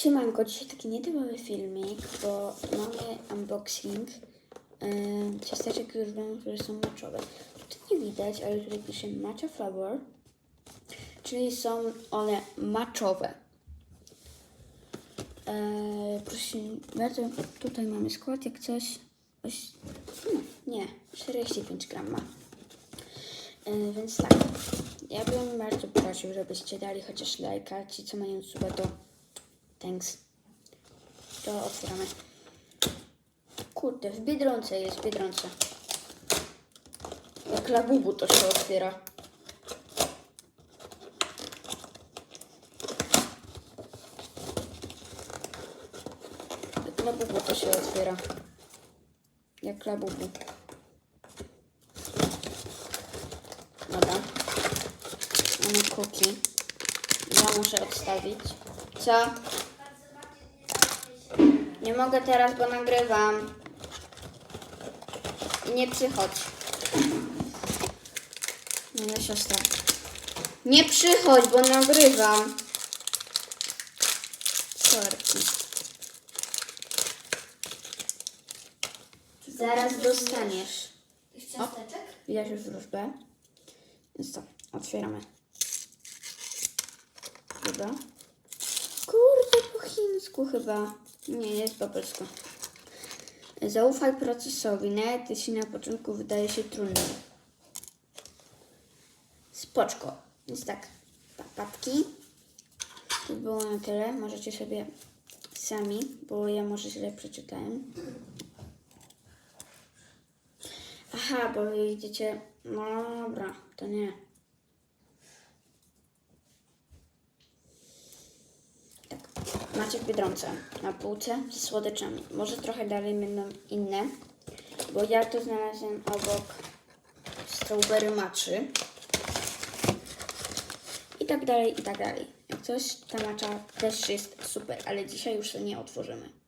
Siemanko, dzisiaj taki nietypowy filmik, bo mamy unboxing yy, ciasteczek już wiem, które są maczowe. Tutaj nie widać, ale tutaj pisze matcha flower, czyli są one maczowe. Yy, proszę bardzo, tutaj mamy skład, jak coś, oś, no, nie, 45 gram ma. Yy, więc tak, ja bym bardzo prosił, żebyście dali chociaż lajka, ci co mają suba to Thanks. To otwieramy. Kurde, w Biedronce jest, w Biedronce. Jak labubu to się otwiera. Jak labubu to się otwiera. Jak labubu. Dobra. Mamy kuki. Ja muszę odstawić. Co? Nie mogę teraz, bo nagrywam. I nie przychodź. Moja siostra. Nie przychodź, bo nagrywam. Sorki. Zaraz dostaniesz. Widać już wróżbę. Więc to, otwieramy. Dobra. Kurde, po chińsku chyba. Nie, jest po polsku. Zaufaj procesowi, nawet jeśli na początku wydaje się trudny. Spoczko. Więc tak, papatki. To było na tyle. Możecie sobie sami, bo ja może źle przeczytałem. Aha, bo widzicie. No dobra, to nie. Macie w Biedronce na półce ze słodyczami. Może trochę dalej będą inne, bo ja to znalazłem obok strawberry maczy. I tak dalej, i tak dalej. Jak coś, ta macza też jest super, ale dzisiaj już to nie otworzymy.